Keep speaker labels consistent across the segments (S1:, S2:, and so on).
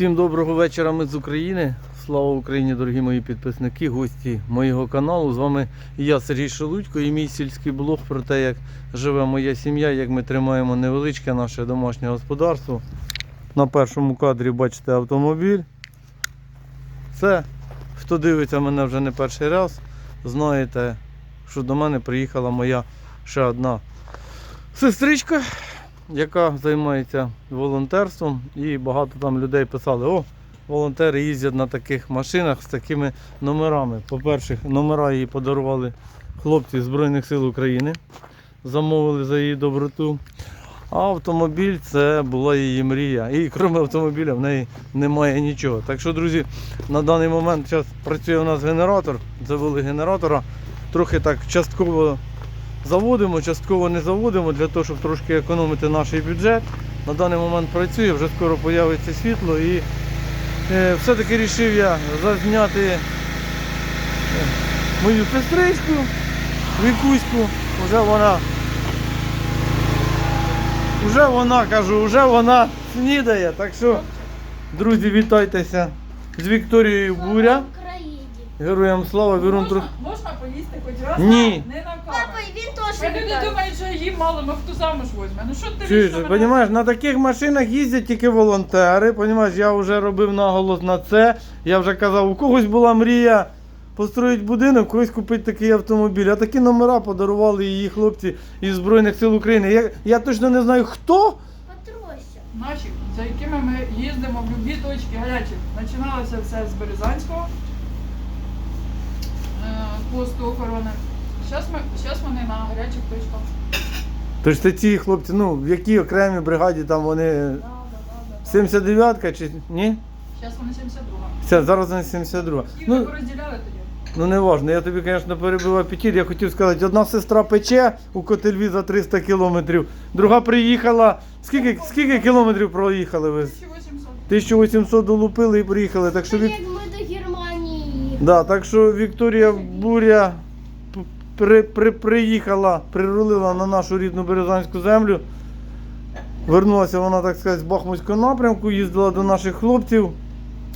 S1: Всім доброго вечора, ми з України. Слава Україні, дорогі мої підписники, гості моєго каналу. З вами я, Сергій Шелудько, і мій сільський блог про те, як живе моя сім'я, як ми тримаємо невеличке наше домашнє господарство. На першому кадрі бачите автомобіль. Це, хто дивиться мене вже не перший раз, знаєте, що до мене приїхала моя ще одна сестричка, яка займається волонтерством, і багато там людей писали, о, волонтери їздять на таких машинах з такими номерами. По-перше, номера їй подарували хлопці Збройних сил України, замовили за її доброту. А автомобіль це була її мрія. І крім автомобіля в неї немає нічого. Так що, друзі, на даний момент зараз працює у нас генератор, завели генератора. Трохи так частково заводимо, частково не заводимо для того, щоб трошки економити наш бюджет. На даний момент працює, вже скоро з'явиться світло і е, все-таки вирішив я зазняти е, мою сестричку, Вікуську. Вже вона, вже вона, кажу, вже вона снідає. Так що, друзі, вітайтеся з Вікторією Буря. Героям слава, Вірун
S2: Можна,
S1: Тру-
S2: можна поїсти хоч раз,
S1: Ні.
S2: не на
S3: Папа, і він теж
S2: Люди
S3: вітає.
S2: думають, що їм мало, ну хто замуж возьме. Ну що ти
S1: Чуєш,
S2: вічно мене-
S1: на таких машинах їздять тільки волонтери. Понімаєш, я вже робив наголос на це. Я вже казав, у когось була мрія построїти будинок, когось купити такий автомобіль. А такі номера подарували її хлопці із Збройних сил України. Я, я точно не знаю хто.
S3: Патрося.
S2: Наші, за якими ми їздимо в любі точки гарячі. Починалося все з Березанського посту охорони. Зараз ми, зараз вони на гарячих точках.
S1: Тож це ці хлопці, ну, в якій окремій бригаді там вони.
S2: Да, да, да, да.
S1: 79-ка чи ні?
S2: Зараз вони 72.
S1: Це зараз вони 72.
S2: Їх
S1: Ну,
S2: ну, розділяли тоді.
S1: Ну не важно, я тобі, звісно, перебив апетит. Я хотів сказати, одна сестра пече у Котельві за 300 кілометрів, друга приїхала. Скільки, скільки кілометрів проїхали ви?
S2: 1800.
S1: 1800 долупили і приїхали. Так що,
S3: Це
S1: да, так що Вікторія Буря при, при, приїхала, прирулила на нашу рідну Березанську землю. Вернулася вона, так сказати, з Бахмутського напрямку, їздила до наших хлопців.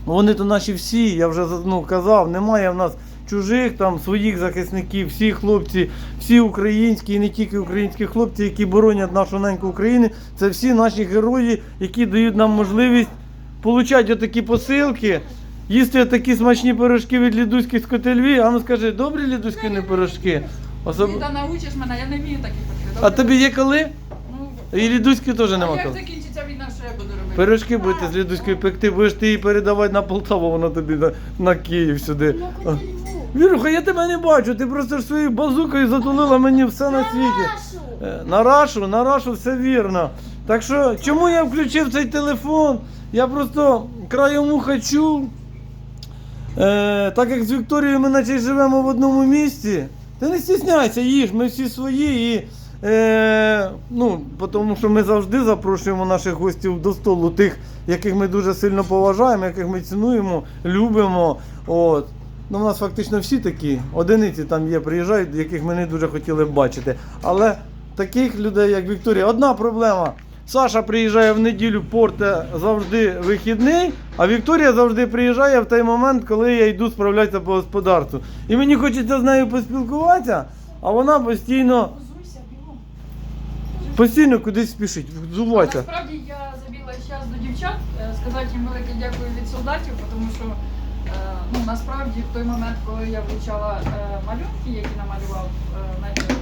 S1: Вони то наші всі, я вже ну, казав, немає в нас чужих там своїх захисників, всі хлопці, всі українські і не тільки українські хлопці, які боронять нашу неньку Україну, це всі наші герої, які дають нам можливість получати отакі посилки, їсти такі смачні пирожки від лідуських з котельві. А ну скажи, добрі лідуські не пирожки? Особ...
S2: Ти научиш мене, я не вмію такі пекти.
S1: А тобі є коли?
S2: Ну,
S1: І лідуські теж
S2: а
S1: нема
S2: як
S1: коли.
S2: закінчиться війна, що я буду робити?
S1: Пирожки будете з лідуською пекти, будеш ти її передавати на Полтаву, вона тобі на, на Київ сюди.
S3: На
S1: А. Віруха, я тебе не бачу, ти просто ж своєю базукою затулила мені все на світі. Е, На рашу, на рашу все вірно. Так що, чому я включив цей телефон? Я просто краєм уха чув. Е, так як з Вікторією ми наче живемо в одному місті, ти не стісняйся, їж, ми всі свої. І, е, ну, тому що ми завжди запрошуємо наших гостів до столу, тих, яких ми дуже сильно поважаємо, яких ми цінуємо, любимо. От. Ну, у нас фактично всі такі. Одиниці там є, приїжджають, яких ми не дуже хотіли б бачити. Але таких людей, як Вікторія, одна проблема. Саша приїжджає в неділю, порте завжди вихідний, а Вікторія завжди приїжджає в той момент, коли я йду справлятися по господарству. І мені хочеться з нею поспілкуватися, а вона постійно, постійно кудись спішить. Взувайся.
S2: Насправді я забіла час до дівчат, е, сказати їм велике дякую від солдатів, тому що е, ну, насправді в той момент, коли я вивчала е, малюнки, які намалював на е,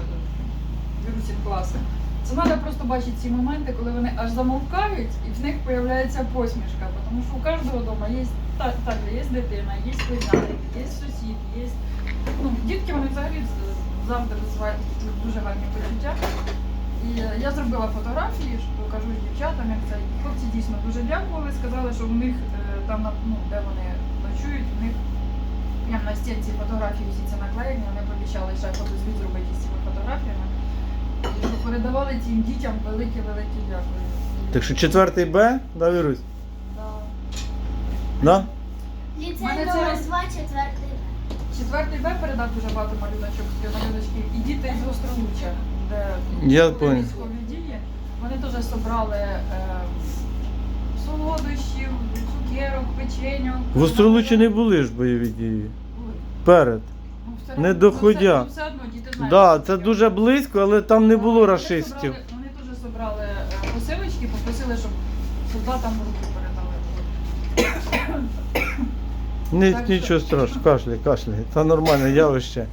S2: класи, це треба просто бачити ці моменти, коли вони аж замовкають і в них з'являється посмішка. Тому що у кожного вдома є та- так, є дитина, є племянник, є сусід, є. Ну, дітки вони взагалі завжди розвивають дуже гарні почуття. І я зробила фотографії, що покажу дівчатам, як це. Хлопці дійсно дуже дякували, сказали, що в них е, там, ну, де вони ночують, в них прямо на стінці фотографії всі це наклеєні, вони пообіцяли ще фотозвіт зробити з цими фотографіями. Що передавали цим дітям велике-велике дякую.
S1: Так що четвертий Б, да, Вірусь?
S2: Да.
S1: Да?
S3: Ліцей номер 2, четвертий.
S2: Четвертий Б передав дуже багато малюночок, малюночків. І діти з Остролуччя, де
S1: Я понял.
S2: військові дії, вони теж зібрали е, солодощів, цукерок, печеньок.
S1: В Остролучі не були ж бойові дії. Перед.
S2: Все
S1: не
S2: одно-
S1: доходя.
S2: ну, все- все одно діти знають,
S1: Да,
S2: що
S1: це дуже близько, але там не було
S2: Вони
S1: рашистів.
S2: собрали- Вони дуже зібрали посилочки, попросили, щоб солдатам руки передали.
S1: Ні,
S2: Так
S1: нічого страшного, кашляй, кашляй. Це нормальне явище.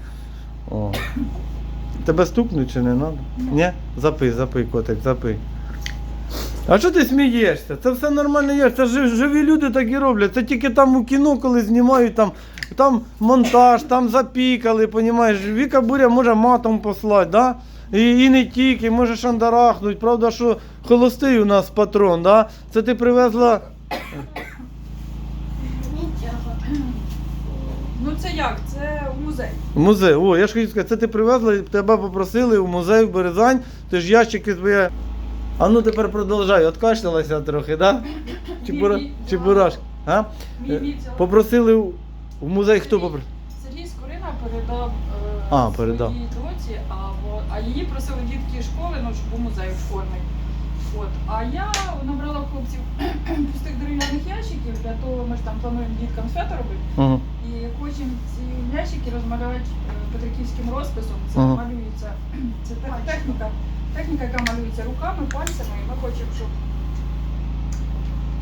S1: О. Тебе стукнуть чи не треба? Ні? Запий, запий, котик, запий. А що ти смієшся? Це все нормально є. Це жи- живі люди так і роблять. Це тільки там у кіно, коли знімають, там, там монтаж, там запікали, понімаєш. Віка буря може матом послати, да? І, і не тільки, може шандарахнуть. Правда, що холостий у нас патрон, да? Це ти привезла.
S2: Ну це як? Це в музей.
S1: Музей. О, я ж хотів сказати, це ти привезла, тебе попросили в музей в Березань, ти ж ящики твоє. А ну тепер продовжай, откашлялася трохи, да? Чи, бура...
S2: Ні, ні.
S1: Чи бураш? А?
S2: Мій мій це-
S1: Попросили в музей хто попросив?
S2: Сергій Скорина передав е,
S1: А, передав.
S2: своїй доці, а, во- а її просили дітки школи, ну, щоб у музей школьний. От. А я набрала хлопців пустих дерев'яних ящиків, для того ми ж там плануємо діткам свято робити.
S1: Угу.
S2: І хочемо ці ящики розмалювати е, петриківським розписом. Це
S1: Ага.
S2: малюється це те- техніка, техніка, яка малюється руками, пальцями. І ми хочемо, щоб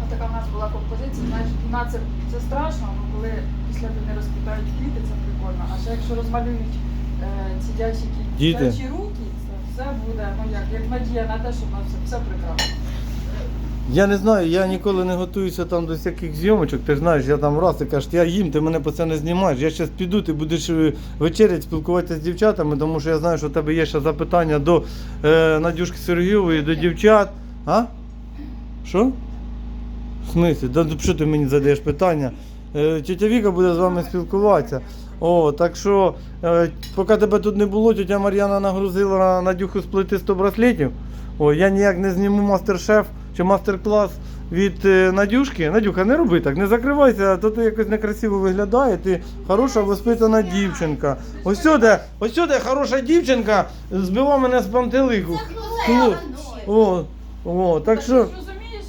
S2: така в нас була композиція. Знаєш, війна це, це страшно, але коли після війни розквітають квіти, це прикольно. А ще якщо розмалюють е, ці ящики
S1: Діти.
S2: руки, це все буде ну як, як надія на те, що в нас все, все прекрасно.
S1: Я не знаю, я ніколи не готуюся там до всяких зйомочок. Ти ж знаєш, я там раз, ти кажеш, я їм, ти мене постійно знімаєш. Я зараз піду, ти будеш е, вечерять, спілкуватися з дівчатами, тому що я знаю, що у тебе є ще запитання до е, Надюшки Сергієвої, до дівчат. А? Що? В смислі? Да, що ти мені задаєш питання? Е, тетя Віка буде з вами спілкуватися. О, так що, е, поки тебе тут не було, тетя Мар'яна нагрузила Надюху сплити 100 браслетів. О, я ніяк не зніму мастер-шеф чи мастер-клас від е, Надюшки. Надюха, не роби так, не закривайся, то ти якось некрасиво виглядає. Ти хороша воспитана дівчинка. Ось сюди, ось сюди хороша дівчинка збила мене з пантелику. О, о, так що.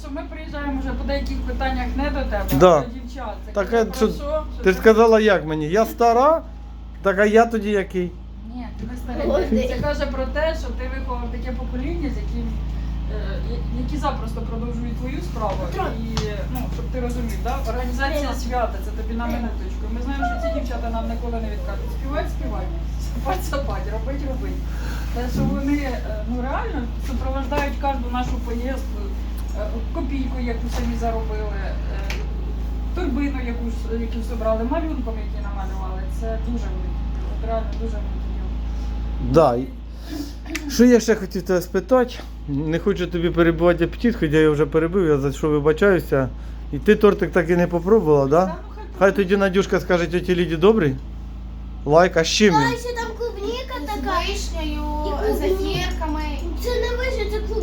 S2: Що ми приїжджаємо вже по деяких питаннях не до тебе,
S1: Да.
S2: а до дівчат. Це
S1: Так,
S2: кажу,
S1: що-
S2: що?
S1: Ти ж сказала як мені? Я стара, так а я тоді який?
S2: Ні, ти не старий. Це каже про те, що ти виховав таке покоління, з яким е, я- які запросто продовжують твою справу. І ну, щоб ти розумів, да? організація свята, це тобі на минуточку. Ми знаємо, що ці дівчата нам ніколи не відкажуть. Співать, співать, сапать, сапать, робить, робить. Те, що вони е, ну реально супроводжають кожну нашу поїздку, е, копійку, яку самі заробили, е, торбину, яку яку зібрали, малюнком, які намалювали. Це дуже От реально дуже.
S1: Да. Що я ще хотів тебе спитати? Не хочу тобі перебивати апетит, хоча я вже перебив, я за що вибачаюся. І ти тортик так і не попробувала,
S2: Та,
S1: да?
S2: ну, хай
S1: Хай тоді Надюшка скаже тіті Ліді добрий. Лайк, а з чим він?
S3: ще там клубніка
S4: З
S3: така.
S4: вишнею, з зефірками.
S3: Це не вище, це клубніка.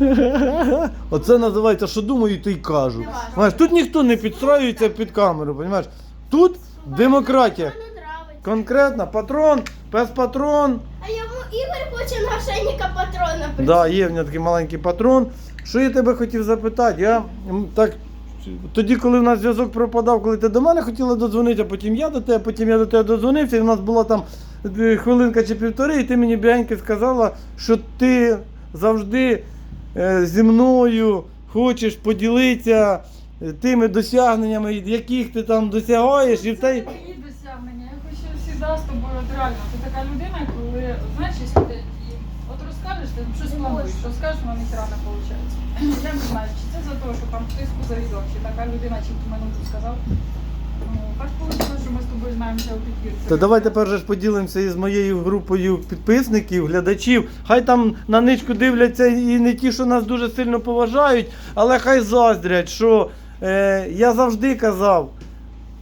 S1: Оце називається, що думаю, то й кажу. Знаєш, тут ніхто не підстраюється під камеру, розумієш? Тут демократія. Конкретно патрон, пес патрон.
S3: А йому Ігор хоче на ошейника патрона
S1: Да, є в мене такий маленький патрон. Що я тебе хотів запитати? Я так. Тоді, коли в нас зв'язок пропадав, коли ти до мене хотіла додзвонити, а потім я до тебе, потім я до тебе додзвонився, і в нас була там е, хвилинка чи півтори, і ти мені бігеньки сказала, що ти завжди е, зі мною хочеш поділитися е, тими досягненнями, яких ти там досягаєш, і в
S2: Це
S1: те.
S2: мої досягнення. Я хочу завжди з тобою от реально. Ти така людина, коли знаєш, якщо ти і от розкажеш, ти щось плануєш, розкажеш, воно ніхера не виходить. Я не знаю, чи це за те, що там хтось позавідав, чи така людина, чи в минуту сказав. Ну, так що з тобою знаємося у підвірці.
S1: То давай тепер же ж поділимося із моєю групою підписників, глядачів. Хай там на ничку дивляться і не ті, що нас дуже сильно поважають, але хай заздрять, що е, я завжди казав.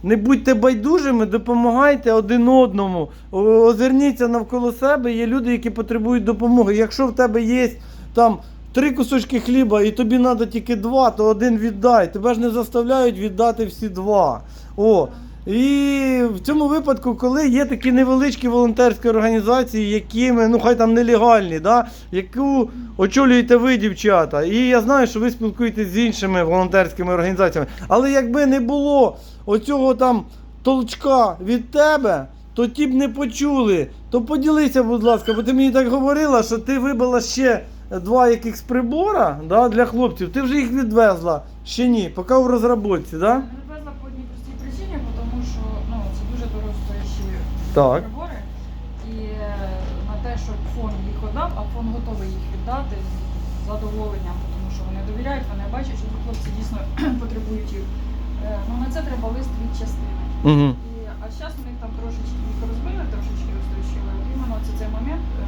S1: Не будьте байдужими, допомагайте один одному. Озирніться навколо себе. Є люди, які потребують допомоги. Якщо в тебе є там три кусочки хліба і тобі треба тільки два, то один віддай. Тебе ж не заставляють віддати всі два. О, І в цьому випадку, коли є такі невеличкі волонтерські організації, якими, ну хай там нелегальні, да, яку очолюєте ви, дівчата. І я знаю, що ви спілкуєтесь з іншими волонтерськими організаціями. Але якби не було оцього там толчка від тебе, то ті б не почули. То поділися, будь ласка, бо ти мені так говорила, що ти вибила ще два якихось прибора да, для хлопців. Ти вже їх відвезла. Ще ні, поки в розробці, да?
S2: Не відвезла по одній простій причині, тому що ну, це дуже дорогостоящі
S1: Так.
S2: прибори. І е, на те, щоб фон їх віддав, а фон готовий їх віддати з задоволенням, тому що вони довіряють, вони бачать, що хлопці дійсно потребують їх. Е, Ну, на це треба лист від частини.
S1: Угу.
S2: І, а зараз у них там трошечки їх розбили, трошечки розтрощили. От іменно це цей момент е,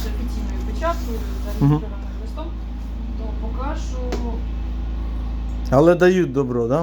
S2: з офіційною печаткою, зареєстрованим листом, то поки що
S1: Але дають добро, да?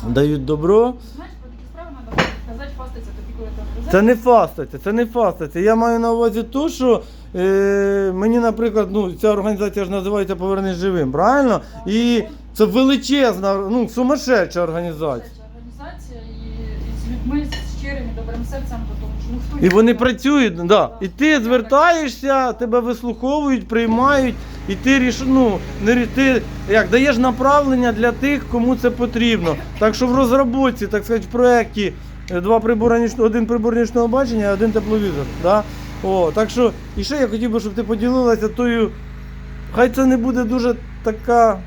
S2: так.
S1: Дають добро.
S2: Знаєш, про такі справи треба казати фаститься тоді, коли ти везеш.
S1: Це не фаститься, це не фаститься. Я маю на увазі те, що е, мені, наприклад, ну, ця організація ж називається Повернись живим, правильно? І це величезна, ну, сумасшедша організація.
S2: Організація і, і з людьми з щирим і добрим серцем, тому що ну хто
S1: І вони працюють, да. І ти звертаєшся, тебе вислуховують, приймають, і ти ріш, ну, не рі- ти як даєш направлення для тих, кому це потрібно. Так що в розробці, так сказати, в проєкті два прибори нічного, один прибор нічного бачення, один тепловізор. Да? О, так що, і ще я хотів би, щоб ти поділилася тою. Хай це не буде дуже така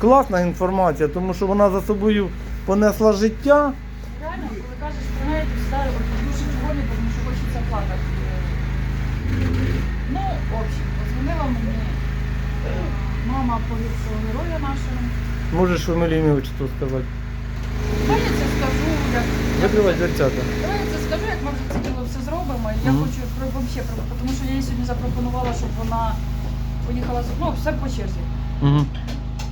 S1: класна інформація, тому що вона за собою понесла життя.
S2: Реально, коли кажеш про неї, то старі душі червоні, тому що хочеться плакати. Ну, в общем, подзвонила мені е, мама погибшого героя нашого.
S1: Можеш фамілію ім'я отчество сказати.
S2: Давай я скажу,
S1: дверцята.
S2: Давай я це скажу, як ми вже це діло все зробимо. Я
S1: Мгм.
S2: хочу про вообще про тому що я їй сьогодні запропонувала, щоб вона поїхала з- ну, все по черзі.
S1: Угу.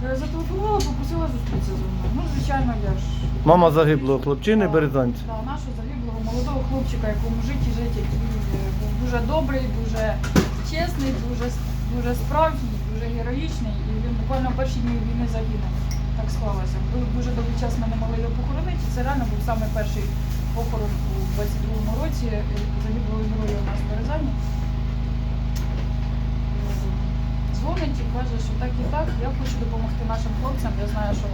S2: Е, Зателефонувала, попросила зустрітися зі мною. Ну, звичайно, я ж.
S1: Мама загиблого хлопчини березанця.
S2: Да, нашого загиблого молодого хлопчика, якому житі жить, який е, був дуже добрий, дуже чесний, дуже, дуже справжній, дуже героїчний. І він буквально в перші дні війни загинув. Так склалося. Дуже довгий час ми не могли його похоронити. Це реально був саме перший похорон у 22-му році е, загиблого героя у нас в Березані. Е, Дзвонить і каже, що так і так, я хочу допомогти нашим хлопцям. Я знаю, що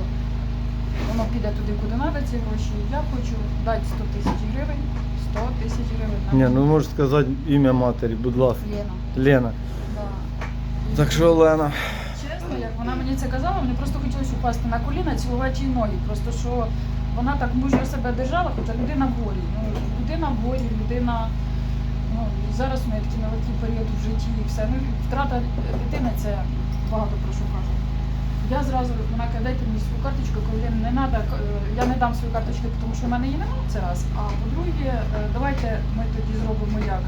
S2: воно піде туди, куди треба, ці гроші. Я хочу дати 100 тисяч гривень. 100 тисяч гривень
S1: Ні, ну можеш сказати ім'я матері, будь ласка.
S2: Лена.
S1: Лена.
S2: Да.
S1: Так що Олена.
S2: Чесно, як вона мені це казала, мені просто хотілося упасти на коліна, цілувати її ноги. Просто що вона так мужньо себе держала, хоча людина в горі. Ну, людина в горі, людина. Ну, зараз у неї такий нелегкий період в житті і все. Ну, втрата дитини це багато про що каже. Я зразу вона каже, дайте мені свою карточку, коли не треба, я не дам свою карточку, тому що в мене її немає це раз. А по-друге, е, давайте ми тоді зробимо як.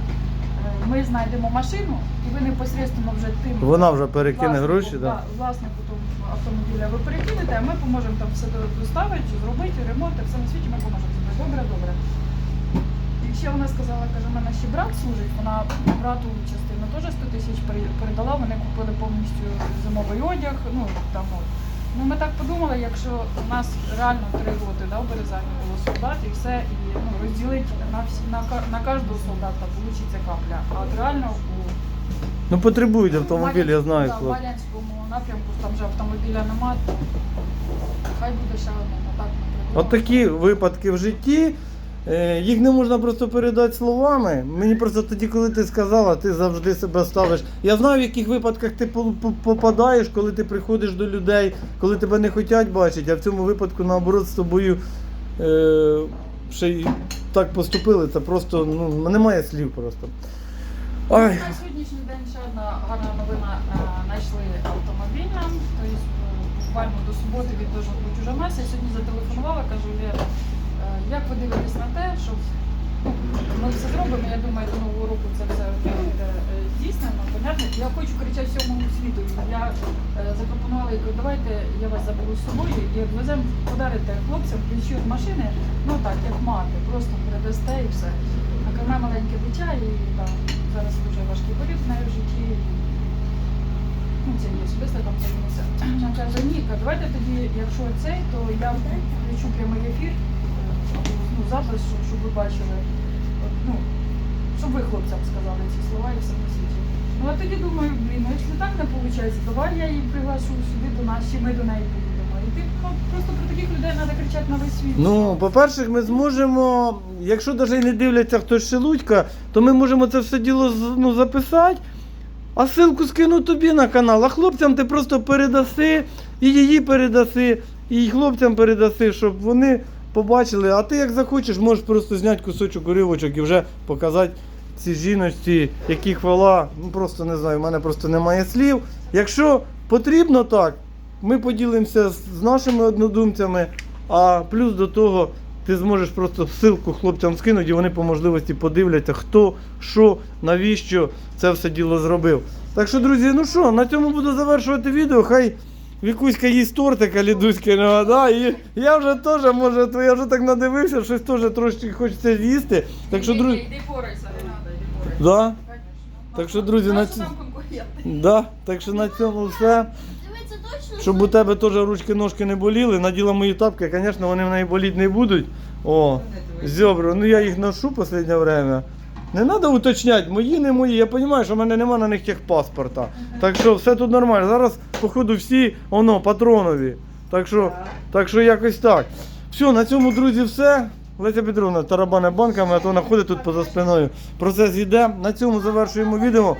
S2: Е, Ми знайдемо машину, і ви непосередньо вже тим
S1: Вона вже перекине
S2: власнику,
S1: гроші,
S2: да,
S1: так?
S2: власнику того автомобіля ви перекинете, а ми поможемо там все доставити, зробити, ремонт, все на світі ми поможемо. Добре, добре. І ще вона сказала, каже, мене ще брат служить, вона брату частину теж 100 тисяч передала, вони купили повністю зимовий одяг, ну там от. Ну ми так подумали, якщо у нас реально три роти да, в Березані було солдат і все, і ну, розділити на всі на, на кожного солдата вийде капля. А от реально у
S1: Ну потребують автомобіль, я знаю,
S2: Да, в. Мар'янському напрямку там вже автомобіля немає, то хай буде ще один. а ми придумали.
S1: От такі випадки в житті. Е, Їх не можна просто передати словами. Мені просто тоді, коли ти сказала, ти завжди себе ставиш. Я знаю, в яких випадках ти по- по- попадаєш, коли ти приходиш до людей, коли тебе не хочуть бачити, а в цьому випадку, наоборот, з тобою е, ще й так поступили. Це просто ну, немає слів просто.
S2: На сьогоднішній день ще одна гарна новина. Е, Знайшли автомобіль. Тобто буквально до суботи він дуже бути уже в сьогодні зателефонувала, кажу, е, як ви дивитесь на те, щоб ну, ми все зробимо, я думаю, до нового року це все буде е, здійснено. Понятно, я хочу кричати всьому світу. Я е, запропонувала, кажу, давайте я вас заберу з собою і веземо подарите хлопцям ключі від машини, ну так, як мати, просто передасте і все. А вона маленьке дитя і там, зараз дуже важкий період в неї в житті. Ну, це є особисто там займається. Вона каже, ні, давайте тоді, якщо цей, то я включу прямий ефір ну, запис, щоб, щоб ви бачили. Ну, щоб ви хлопцям сказали ці слова і все на світі. Ну а тоді думаю, блін, ну якщо так не виходить, давай я її приглашу сюди до нас, чи ми до неї поїдемо. І ти ну, просто про таких людей треба кричати на весь світ.
S1: Ну, по-перше, ми зможемо, якщо навіть не дивляться хтось Шелудька, то ми можемо це все діло ну, записати, а ссылку скину тобі на канал, а хлопцям ти просто передаси, і її передаси, і хлопцям передаси, щоб вони побачили. А ти як захочеш, можеш просто зняти кусочок уривочок і вже показати цій жіночці, які хвала. Ну просто не знаю, в мене просто немає слів. Якщо потрібно так, ми поділимося з нашими однодумцями, а плюс до того ти зможеш просто ссылку хлопцям скинути, і вони по можливості подивляться, хто, що, навіщо це все діло зробив. Так що, друзі, ну що, на цьому буду завершувати відео. Хай Вікуська їсть тортика лідуська, да, і я вже теж, може, то я вже так надивився, щось теж трошки хочеться їсти. Так що, друзі,
S2: Йди порайся, не треба, йди порайся.
S1: да, Так що, друзі, на ці- да, так що на цьому все.
S3: Дивіться точно,
S1: Щоб у тебе теж ручки-ножки не боліли, наділа мої тапки, звісно, вони в неї боліти не будуть. О, зьобро, ну я їх ношу в останнє время. Не треба уточняти, мої, не мої. Я розумію, що в мене немає на них техпаспорта. Так що все тут нормально. Зараз, походу, всі воно, патронові. Так що, так що якось так. Все, на цьому, друзі, все. Леся Петровна, тарабане банками, а то вона ходить тут поза спиною. Процес йде. На цьому завершуємо відео.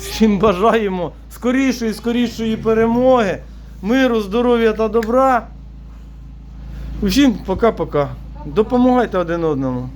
S1: Всім бажаємо скорішої, скорішої перемоги, миру, здоров'я та добра. Усім пока-пока. Допомагайте один одному.